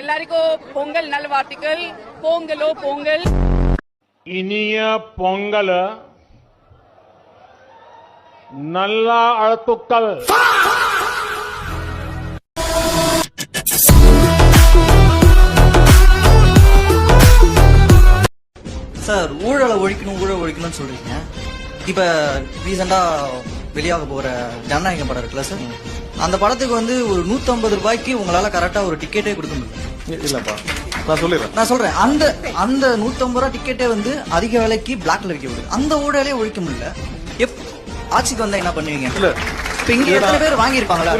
எல்லாருக்கும் பொங்கல் நல்வாழ்த்துக்கள். பொங்கலோ பொங்கல் இனிய பொங்கல். நல்ல அழுத்துக்கள். சார் ஊழலை ஒழிக்கணும் ஊழல் ஒழிக்கணும்னு சொல்றீங்க. இப்ப ரீசெண்டா வெளியாக போற ஜனநாயகம் படம் இருக்குல்ல சார்? அந்த படத்துக்கு வந்து ஒரு 150 ரூபாய்க்கு உங்களால கரெக்டா ஒரு டிக்கெட்டே கொடுக்க முடியும். இல்லப்பா. நான் சொல்லிடுறேன். நான் சொல்றேன். அந்த அந்த 150 ரூபாய் டிக்கெட்டே வந்து அதிக விலைக்கு பிளாக்ல விற்க அந்த ஊழலே ஒழிக்க முடியல. எப் ஆட்சிக்கு வந்தா என்ன பண்ணுவீங்க? இப்ப இங்க எத்தனை பேர் வாங்கியிருப்பாங்களா?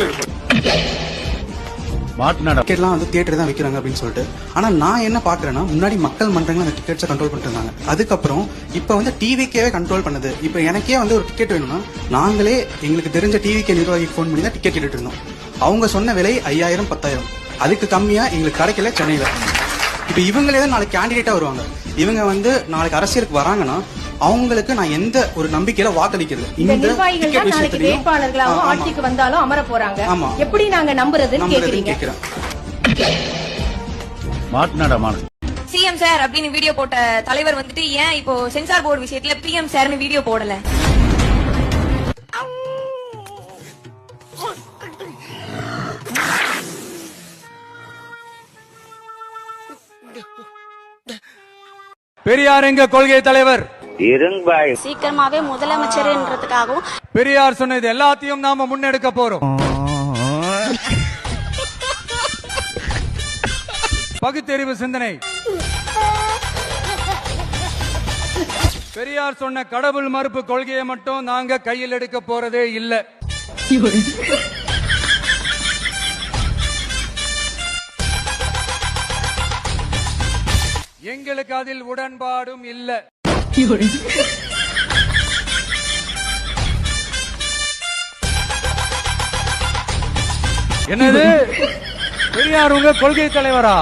டிக்கெட்லாம் வந்து தியேட்டர் தான் வைக்கிறாங்க அப்படின்னு சொல்லிட்டு. ஆனா நான் என்ன பாக்குறேன்னா முன்னாடி மக்கள் மன்றங்கள் அந்த டிக்கெட்ஸை கண்ட்ரோல் பண்ணிட்டு இருந்தாங்க. அதுக்கப்புறம் இப்போ வந்து டிவிக்கேவே கண்ட்ரோல் பண்ணுது. இப்போ எனக்கே வந்து ஒரு டிக்கெட் வேணும்னா நாங்களே எங்களுக்கு தெரிஞ்ச டிவிக்கே நிர்வாகிக்கு ஃபோன் பண்ணி தான் டிக்கெட் கேட்டுட்டு இருந்தோம். அவங்க சொன்ன விலை ஐயாயிரம் பத்தாயிரம். அதுக்கு கம்மியா எங்களுக்கு கிடைக்கல சென்னையில. இப்போ இவங்களே தான் நாளைக்கு கேண்டிடேட்டா வருவாங்க. இவங்க வந்து நாளைக்கு அரசியலுக்கு வராங்கன்னா அவங்களுக்கு நான் எந்த ஒரு நம்பிக்கையில வாக்களிக்கிறது? இந்த நிர்வாகிகள் நாளைக்கு ஆமா. ஆட்சிக்கு வந்தாலும் அமர போறாங்க. ஆமா. எப்படி நாங்க நம்புறதுன்னு கேக்குறீங்க? கேக்குறேன். சிஎம் சார் அப்படின்னு வீடியோ போட்ட தலைவர் வந்துட்டு ஏன் இப்போ சென்சார் போர்டு விஷயத்துல பிஎம் சார்னு வீடியோ போடல? பெரியார் எங்க கொள்கை தலைவர்? சீக்கிரமாவே முதலமைச்சர்ன்றதுக்காகவும் பெரியார் சொன்னது எல்லாத்தையும் நாம முன்னெடுக்க போறோம். பகுத்தறிவு சிந்தனை. பெரியார் சொன்ன கடவுள் மறுப்பு கொள்கையை மட்டும் நாங்க கையில் எடுக்க போறதே இல்ல. எங்களுக்கு அதில் உடன்பாடும் இல்லை. என்னது? பெரியார் உங்க கொள்கை தலைவரா?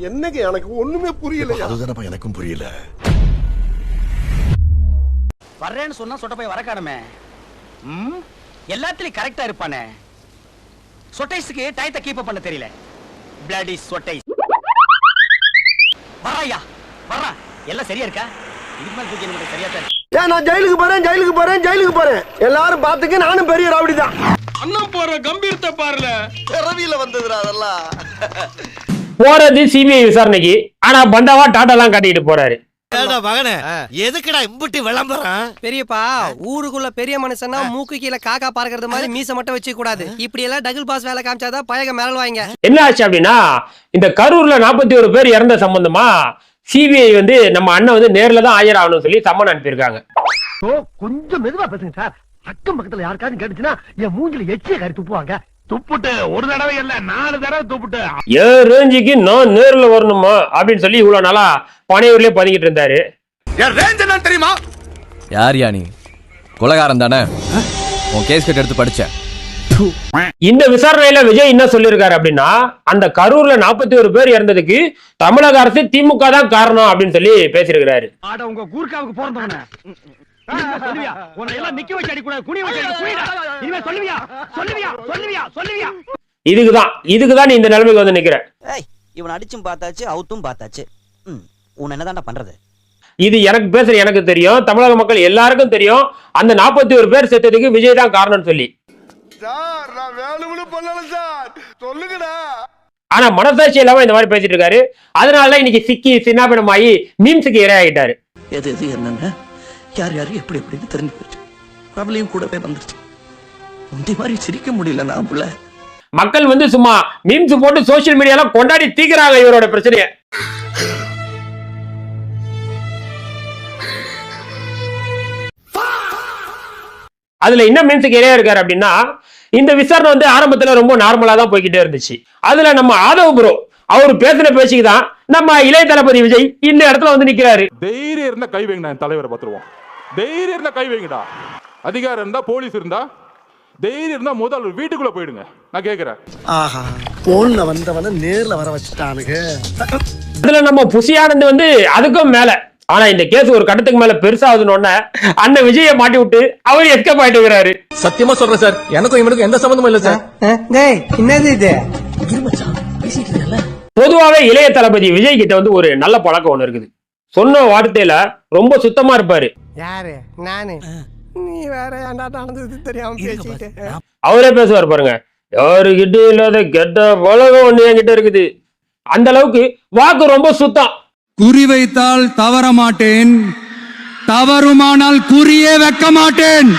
என்னங்க எனக்கு ஒண்ணுமே புரியல அதுதானப்பா எனக்கும் புரியல. வர்றேன்னு சொன்னா சொட்ட போய் வரக்கானமே ம்? எல்லாத்துலயும் கரெக்டா இருப்பானே. சொட்டைஸுக்கு டயத்தை கீப் பண்ண தெரியல. பிளடி சொட்டைஸ் வர்றாயா வர்றா. எல்லாம் சரியா இருக்கா? இதுக்கு மேல தூக்கி எனக்கு சரியா தான் இருக்கு. ஏன் நான் ஜெயிலுக்கு போறேன் ஜெயிலுக்கு போறேன் ஜெயிலுக்கு போறேன். எல்லாரும் பாத்துக்க நானும் பெரிய ராவடி தான். அண்ணன் போற கம்பீரத்தை பாருல. பிறவியில வந்ததுடா அதெல்லாம். போறது சிபிஐ விசாரணைக்கு. ஆனா பந்தாவா டாடா எல்லாம் காட்டிட்டு போறாரு. மகனே எதுக்குடா இம்புட்டி விளம்பரம்? பெரியப்பா ஊருக்குள்ள பெரிய மனுஷனா மூக்கு கீழே காக்கா பார்க்கறது மாதிரி மீச மட்டும் வச்சு கூடாது இப்படி எல்லாம் டபுள் பாஸ் வேலை காமிச்சாதான் பயக மேல வாங்க. என்ன ஆச்சு அப்படின்னா இந்த கரூர்ல நாற்பத்தி ஒரு பேர் இறந்த சம்பந்தமா சிபிஐ வந்து நம்ம அண்ணன் வந்து நேர்ல தான் ஆஜராகணும்னு சொல்லி சம்மன் அனுப்பியிருக்காங்க. ஓ கொஞ்சம் மெதுவா பேசுங்க சார். அக்கம் பக்கத்துல யாருக்காச்சும் கேட்டுச்சுன்னா என் மூஞ்சில எச்சிய கறி துப்புவாங்க துப்புட்டு ஒரு தடவை இல்ல நாலு தடவை துப்புட்டு. ஏன் ரேஞ்சுக்கு நான் நேர்ல வரணுமா? அப்படின்னு சொல்லி இவ்வளவு நாளா பனையூர்லயே பதுங்கிட்டு இருந்தாரு. தெரியுமா? யார் யா நீ? கொலகாரம் தானே? உன் கேஸ் கட் எடுத்து படிச்சேன் இந்த விசாரணையில விஜய் என்ன சொல்லியிருக்காரு அப்படின்னா அந்த கரூர்ல நாற்பத்தி ஒரு பேர் இறந்ததுக்கு தமிழக அரசு திமுக தான் காரணம் அப்படின்னு சொல்லி பேசியிருக்கிறாரு. ஆட உங்க கூர்க்காவுக்கு பிறந்தவன. சொல்லுவியா? உன்னை எல்லாம் நிக்க வச்சு அடிக்கூடாது குனி வச்சு அடி குனிடா. இனிமே சொல்லுவியா? சொல்லுவியா? சொல்லுவியா? சொல்லுவியா? இதுக்குதான் இதுக்குதான் நீ இந்த நிலைமைக்கு வந்து நிக்கிற. இவன் அடிச்சும் பார்த்தாச்சு அவுத்தும் பார்த்தாச்சு. ம் உன் என்னதான்டா பண்றது? இது எனக்கு பேசுற எனக்கு தெரியும் தமிழக மக்கள் எல்லாருக்கும் தெரியும். அந்த நாற்பத்தி ஒரு பேர் செத்ததுக்கு விஜய் தான் காரணம்னு சொல்லி. சார் நான் வேணும்னு பண்ணல சார். சொல்லுங்கடா. ஆனா மனசாட்சி இல்லாம இந்த மாதிரி பேசிட்டு இருக்காரு. அதனால இன்னைக்கு சிக்கி சின்னாபினமாயி மீம்ஸுக்கு இரையாகிட்டாரு. எது எது என்னங்க? யார் யாரு எப்படி எப்படின்னு தெரிஞ்சு போச்சு பிரபலையும் கூடவே வந்துருச்சு. முந்தி மாதிரி சிரிக்க முடியல நான் புள்ள மக்கள் வந்து சும்மா மீம்ஸ் போட்டு சோசியல் மீடியால கொண்டாடி தீக்குறாங்க இவரோட பிரச்சனைய. அதுல என்ன மீம்ஸுக்கு இடையா இருக்காரு அப்படின்னா இந்த விசாரணை வந்து ஆரம்பத்துல ரொம்ப நார்மலா தான் போய்கிட்டே இருந்துச்சு. அதுல நம்ம ஆதவ் ப்ரோ அவர் பேசின பேச்சுக்கு தான் நம்ம இளைய தளபதி விஜய் இந்த இடத்துல வந்து நிக்கிறாரு. தைரியம் இருந்தா கை வைங்கடா என் தலைவரை பார்த்துருவோம். தைரியம் இருந்தா கை வைங்கடா. அதிகாரம் இருந்தா போலீஸ் இருந்தா தைரியம் இருந்தா முதல் வீட்டுக்குள்ள போயிடுங்க. நான் கேக்குறேன். ஆஹா போன்ல வந்தவன நேர்ல வர வச்சுட்டானுங்க. அதுல நம்ம புசியானந்து வந்து அதுக்கும் மேல. ஆனா இந்த கேஸ் ஒரு கட்டத்துக்கு மேல பெருசாகுதுன்னு உடனே அண்ணன் விஜய மாட்டி விட்டு அவர் எஸ்கேப் ஆயிட்டு இருக்கிறாரு. சத்தியமா சொல்றேன் சார். எனக்கும் இவனுக்கும் எந்த சம்பந்தமும் இல்ல சார். டேய் என்னது இது? பொதுவாவே இளைய தளபதி விஜய் கிட்ட வந்து ஒரு நல்ல பழக்கம் ஒண்ணு இருக்குது. சொன்ன வார்த்தையில ரொம்ப சுத்தமா இருப்பாரு. யாரு? நானு. நீ வேற ஏன்டா நடந்தது தெரியாம பேசிட்டு? அவரே பேசுவார் பாருங்க. யாருகிட்ட இல்லாத கெட்ட பழகம் ஒண்ணு என்கிட்ட இருக்குது. அந்த அளவுக்கு வாக்கு ரொம்ப சுத்தம். குறி வைத்தால் தவற மாட்டேன். தவறுமானால் குறியே வைக்க மாட்டேன்.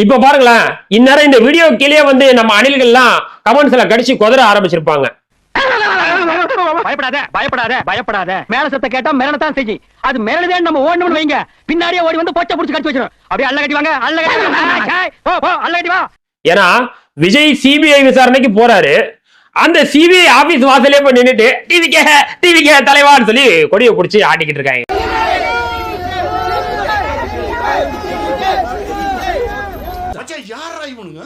இப்ப பாருங்களேன் இந்நேரம் இந்த வீடியோ கீழே வந்து நம்ம அணில்கள்லாம் கமெண்ட்ஸ்ல கடிச்சு குதற ஆரம்பிச்சிருப்பாங்க. பயப்படாத பயப்படாத பயப்படாத. மேல சத்த கேட்டா மிரளத்தான் செய்யும் அது மிரளுதே நம்ம ஓடணும்னு வைங்க. பின்னாடியே ஓடி வந்து பொச்சை புடிச்சு கட்டி வச்சிரும். அப்படியே அள்ள கட்டி வாங்க அள்ள கட்டி அள்ள கட்டி வா. ஏன்னா விஜய் சிபிஐ விசாரணைக்கு போறாரு. அந்த சிபிஐ ஆபீஸ் வாசலே போய் நின்னுட்டு டிவிக்கே டிவிக்கே தலைவான்னு சொல்லி கொடியை பிடிச்சி ஆட்டிக்கிட்டு இருக்காங்க யாரா இவனுங்க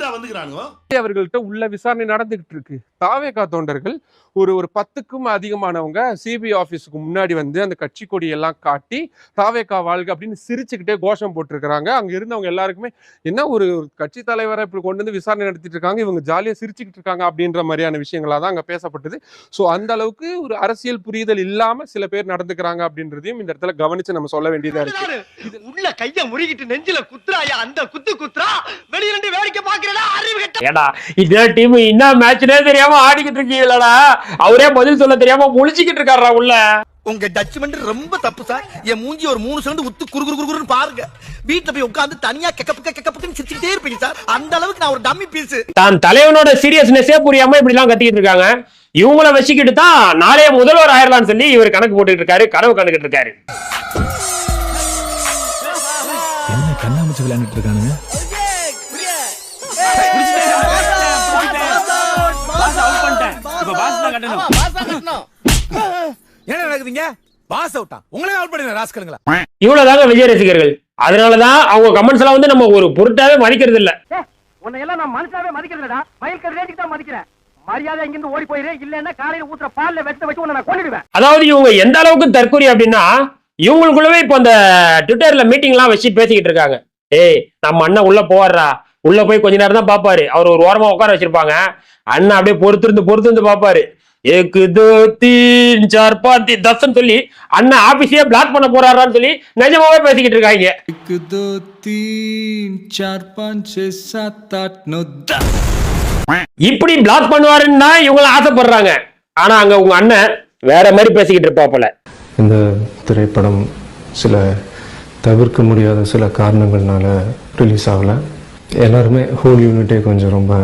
எங்கிந்திரா வந்துக்கிறானுங்க? அவர்கள்ட்ட உள்ள விசாரணை நடந்துகிட்டு இருக்கு. தாவேகா தொண்டர்கள் ஒரு ஒரு பத்துக்கும் அதிகமானவங்க சிபிஐ ஆபீஸுக்கு முன்னாடி வந்து அந்த கட்சி கொடி எல்லாம் காட்டி தாவேகா வாழ்க அப்படின்னு சிரிச்சுக்கிட்டே கோஷம் போட்டிருக்கிறாங்க. அங்க இருந்தவங்க எல்லாருக்குமே என்ன ஒரு கட்சி தலைவரை இப்படி கொண்டு வந்து விசாரணை நடத்திட்டு இருக்காங்க? இவங்க ஜாலியா சிரிச்சுக்கிட்டு இருக்காங்க அப்படின்ற மாதிரியான விஷயங்களா தான் அங்க பேசப்பட்டது. ஸோ அந்த அளவுக்கு ஒரு அரசியல் புரிதல் இல்லாம சில பேர் நடந்துக்கிறாங்க அப்படின்றதையும் இந்த இடத்துல கவனிச்சு நம்ம சொல்ல வேண்டியதா இருக்கு. உள்ள கைய முறுகிட்டு நெஞ்சில குத்துறாயா? அந்த குத்து குத்துறா? வெளியில வேடிக்கை கெட்ட ஏடா இதே டீம் என்ன மேட்ச்னே தெரியாம ஆடிக்கிட்டு இருக்கீங்களடா? அவரே பதில் சொல்ல தெரியாம முழிச்சுக்கிட்டு இருக்காரா உள்ள. உங்க ஜட்ஜ்மெண்ட் ரொம்ப தப்பு சார் என் மூஞ்சி ஒரு மூணு செகண்ட் உத்து குறு குறு குறுன்னு பாருங்க. வீட்டுல போய் உட்கார்ந்து தனியா கெக்க கெக்க பக்கம் சிரிச்சுக்கிட்டே இருப்பீங்க சார் அந்த அளவுக்கு நான் ஒரு டம்மி பீஸ் தான் தலைவனோட சீரியஸ்னஸே புரியாம இப்படி எல்லாம் கத்திக்கிட்டு இருக்காங்க. இவங்கள வச்சுக்கிட்டு தான் நாளைய முதல்வர் ஆயிரலாம்னு சொல்லி இவர் கணக்கு போட்டுட்டு இருக்காரு கனவு கண்டுகிட்டு இருக்காரு. என்ன கண்ணாமூச்சி விளையாண்டுட்டு இருக்கானுங்க? என்ன நடக்குதுங்க? பாஸ் அவுட்டா உங்களே அவுட் பண்ணுங்க ராஸ்கலுங்களா இவ்வளவுதாங்க விஜய் ரசிகர்கள் அதனாலதான் அவங்க கமெண்ட்ஸ் எல்லாம் வந்து நம்ம ஒரு பொருட்டாவே மதிக்கிறது இல்ல உன்னை எல்லாம் நான் மனுஷாவே மதிக்கிறதுடா மயில்கர் ரேட்டுக்கு தான் மதிக்கிறேன். மரியாதை இங்கிருந்து ஓடி போயிரு இல்லன்னா காலையில ஊத்துற பால்ல வெட்ட வச்சு உன்னை நான் கொண்டுடுவேன் அதாவது இவங்க எந்த அளவுக்கு தற்கொலை அப்படின்னா இவங்களுக்குள்ளவே இப்போ அந்த ட்விட்டர்ல மீட்டிங் எல்லாம் வச்சு பேசிக்கிட்டு இருக்காங்க. ஏய் நம்ம அண்ணன் உள்ள போவாரா உள்ள போய் கொஞ்ச நேரம் தான் பாப்பாரு. அவர் ஒரு ஓரமா உட்கார வச்சிருப்பாங்க. அண்ணன் அப்படியே பொறுத்திருந்து பொறுத்திருந்து பாப்பாரு. ஏக்கு தோ தீன் சார் பாத்தி தசன் சொல்லி அண்ணன் ஆபீஸே பிளாக் பண்ண போறாரான்னு சொல்லி நிஜமாவே பேசிக்கிட்டு இருக்காங்க. ஏக்கு தோ தீன் சார் பாஞ்ச் சாத் இப்படி பிளாக் பண்ணுவாருன்னு இவங்கள ஆசைப்படுறாங்க. ஆனா அங்க உங்க அண்ணன் வேற மாதிரி பேசிக்கிட்டு இருப்பாப்புல. இந்த திரைப்படம் சில தவிர்க்க முடியாத சில காரணங்கள்னால ரிலீஸ் ஆகலை. எல்லாருமே ஹோல் யூனிட்டே கொஞ்சம் ரொம்ப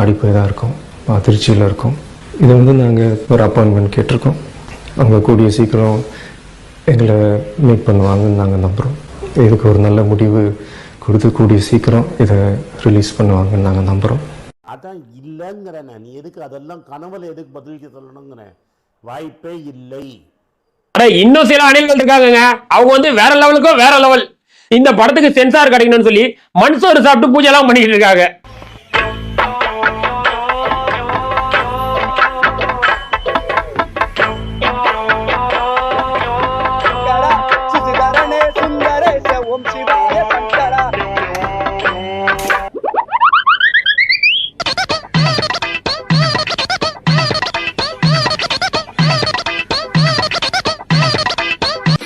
ஆடி போய் தான் இருக்கும். திருச்சியில் இருக்கும். இது வந்து நாங்கள் ஒரு அப்பாயின்மெண்ட் கேட்டிருக்கோம். அவங்க கூடிய சீக்கிரம் எங்களை மீட் பண்ணுவாங்கன்னு நாங்கள் நம்புகிறோம் இதுக்கு ஒரு நல்ல முடிவு கொடுத்து கூடிய சீக்கிரம் இதை ரிலீஸ் பண்ணுவாங்கன்னு நாங்கள் நம்புகிறோம் அதான் இல்லைங்கிறேன் நீ எதுக்கு அதெல்லாம் கனவுல எதுக்கு பதிலுக்கு சொல்லணுங்கிறேன் வாய்ப்பே இல்லை. அட இன்னும் சில அணில்கள் இருக்காங்கங்க. அவங்க வந்து வேற லெவலுக்கோ வேற லெவல் இந்த படத்துக்கு சென்சார் கிடைக்கணும்னு சொல்லி மண்சோறு சாப்பிட்டு பூஜை எல்லாம் பண்ணிக்கிட்டு இருக்காங்க.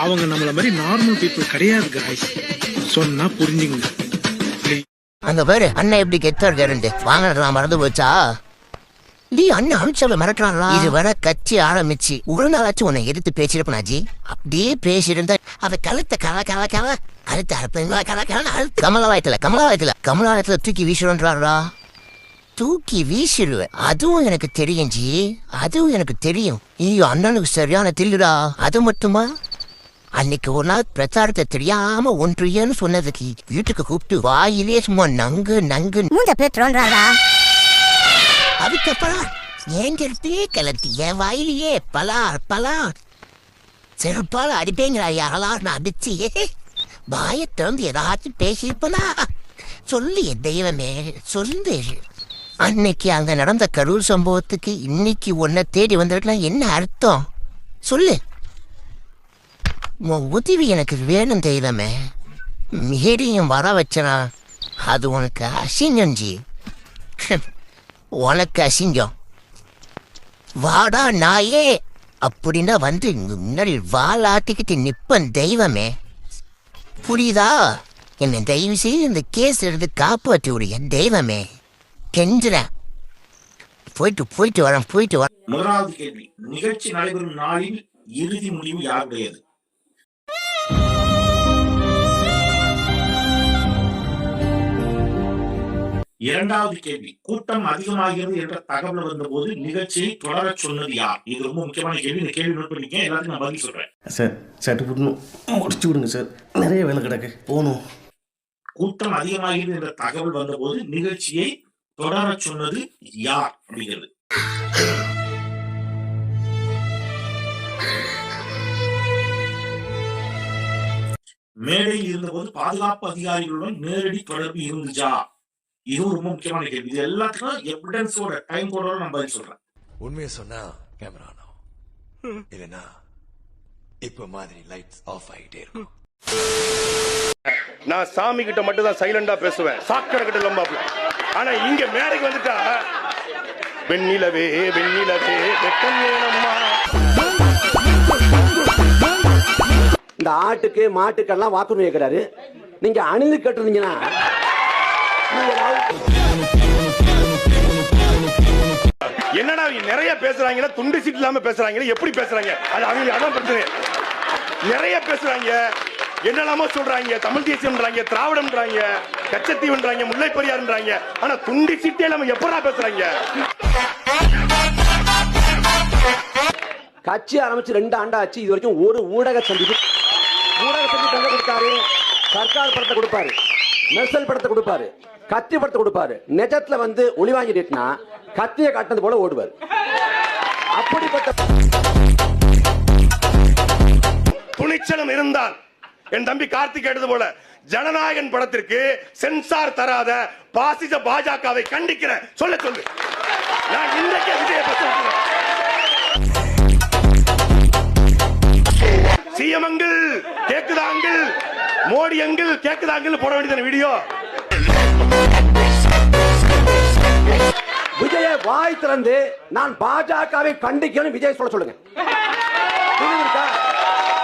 அவங்க நம்மள மாதிரி நார்மல் பீப்புள் கிடையாது காய்ஸ் சொன்னா புரிஞ்சுங்க. அங்க பாரு அண்ணன் எப்படி கெத்தா இருக்காருண்டு வாங்கினதெல்லாம் மறந்து போச்சா? நீ அண்ணன் அமித்ஷாவை மிரட்டுறாங்களா இது வர கட்சி ஆரம்பிச்சு. ஒரு நாளாச்சும் உன்னை எதிர்த்து பேசிருப்பனாஜி அப்படியே பேசியிருந்தா அவ கழுத்த கல கல கல கழுத்த அறுப்பீங்களா கல கல கமலாயத்துல கமலாயத்துல கமலாயத்துல தூக்கி வீசுறோன்றாரா தூக்கி வீசிடுவேன். அதுவும் எனக்கு தெரியும் ஜி. அதுவும் எனக்கு தெரியும். ஐயோ அண்ணனுக்கு சரியான தில்லுடா. அது மட்டுமா? அன்னைக்கு ஒரு நாள் பிரச்சாரத்தை தெரியாம ஒன்றியன்னு சொன்னதுக்கு வீட்டுக்கு கூப்பிட்டு வாயிலே சும்மா நங்கு நங்கு. மூந்த பேத்துறோன்றாரா அதுக்கப்புறம் ஏங்கிறதே கலத்தி என் வாயிலேயே பலார் பலார். செருப்பால் அடிப்பேங்கிறா யாரால் நான் அடிச்சு. வாயை திறந்து ஏதாச்சும் பேசியிருப்பனா? சொல்லு தெய்வமே சொல்லு. அன்னைக்கு அங்க நடந்த கரூர் சம்பவத்துக்கு இன்னைக்கு உன்னை தேடி வந்திருக்கலாம் என்ன அர்த்தம்? சொல்லு. உன் உதவி எனக்கு வேணும் தெய்வமே. மீறியும் வர வச்சனா அது உனக்கு அசிங்கம் ஜி. உனக்கு அசிங்கம். வாடா நாயே அப்படின்னா வந்து முன்னாடி வாலாட்டிக்கிட்டு நிற்பன் தெய்வமே. புரியுதா? என்னை தயவு செய்து இந்த கேஸ் எடுத்து காப்பாற்றி விடு என் தெய்வமே. கெஞ்சுறேன் போயிட்டு போயிட்டு வரேன் போயிட்டு வரேன். முதலாவது கேள்வி நிகழ்ச்சி நடைபெறும் நாளில் இறுதி முடிவு யாருடையது? இரண்டாவது கேள்வி கூட்டம் அதிகமாகிறது என்ற தகவல் வந்தபோது நிகழ்ச்சியை தொடரச் சொன்னது யார்? இது ரொம்ப முக்கியமான கேள்வி. இந்த கேள்வி நோட் பண்ணிக்க எல்லாத்தையும் நான் பதில் சொல்றேன். சார் சட்டு விடணும் முடிச்சு விடுங்க சார். நிறைய வேலை கிடக்கு. போகணும். கூட்டம் அதிகமாகிறது என்ற தகவல் வந்தபோது நிகழ்ச்சியை தொடரச் சொன்னது யார் அப்படிங்கிறது. மேடையில் இருந்தபோது பாதுகாப்பு அதிகாரிகளுடன் நேரடி தொடர்பு இருந்துச்சா? இதுவும் ரொம்ப முக்கியமான கேள்வி. இது எல்லாத்துக்கும் எவிடன்ஸோட டைம் கோடோட நான் பதில் சொல்றேன். உண்மையை சொன்னா கேமரா ஆன்? இல்லைன்னா இப்ப மாதிரி லைட்ஸ் ஆஃப் ஆகிட்டே இருக்கும். நான் சாமி கிட்ட மட்டும் தான் சைலண்டா பேசுவேன். சாக்கடை கிட்ட லம்பாப்ல ஆனா இங்க மேடைக்கு வந்துட்டா? வெண்ணிலவே வெண்ணிலவே ஏனம்மா இந்த ஆட்டுக்கு மாட்டுக்கெல்லாம் வாக்குறுதி கேட்கிறாரு நீங்க அணிந்து கட்டுறீங்கன்னா என்னடா அவங்க நிறைய பேசுறாங்க துண்டு சீட் இல்லாம பேசுறாங்க எப்படி பேசுறாங்க? அது அவங்க அதான் பிரச்சனை. நிறைய பேசுறாங்க. என்னெல்லாமோ சொல்றாங்க. தமிழ் தேசியம்ன்றாங்க திராவிடம்ன்றாங்க கச்சத்தீவுன்றாங்க முல்லை பெரியார்ன்றாங்க ஆனா துண்டி சீட்டே நம்ம எப்படா பேசுறாங்க? கட்சி ஆரம்பிச்சு ரெண்டு ஆண்டா ஆச்சு இது வரைக்கும் ஒரு ஊடக சந்திப்பு ஊடக சந்திப்பு கொடுத்தாரு? சர்க்கார் படத்தை கொடுப்பாரு. மெர்சல் படத்தை கொடுப்பாரு. கத்தி படத்தை கொடுப்பாரு. நிஜத்துல வந்து ஒளி வாங்கிட்டுனா கத்தியை காட்டினது போல ஓடுவார். அப்படிப்பட்ட துணிச்சலம் இருந்தால் என் தம்பி கார்த்திக் கேட்டது போல ஜனநாயகன் படத்திற்கு சென்சார் தராத பாசிச பாஜகவை கண்டிக்கிறேன் சொல்ல சொல்லு. நான் இன்றைக்கே விஜய சிஎம் அங்கிள் கேக்குதாங்கிள் மோடி அங்கிள் கேக்குதாங்கிள் போட வேண்டியது வீடியோ? வாய் திறந்து நான் பாஜகவை கண்டிக்கணும் விஜய் சொல்ல சொல்லுங்க. புரியுதுங்களா?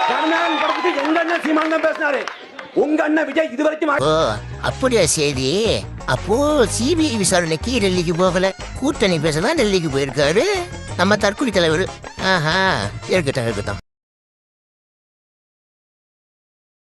ஜனநாயகன் படத்துக்கு எங்க அண்ணன் சீமான் பேசினாரு. உங்க அண்ணன் விஜய் இது வரைக்கும் அப்படியா செய்தி அப்போ சிபிஐ விசாரணைக்கு டெல்லிக்கு போகல. கூட்டணி பேசலாம் டெல்லிக்கு போயிருக்காரு. நம்ம தற்கொலை தலைவர். ஆஹா இருக்கட்டும் இருக்கட்டும்.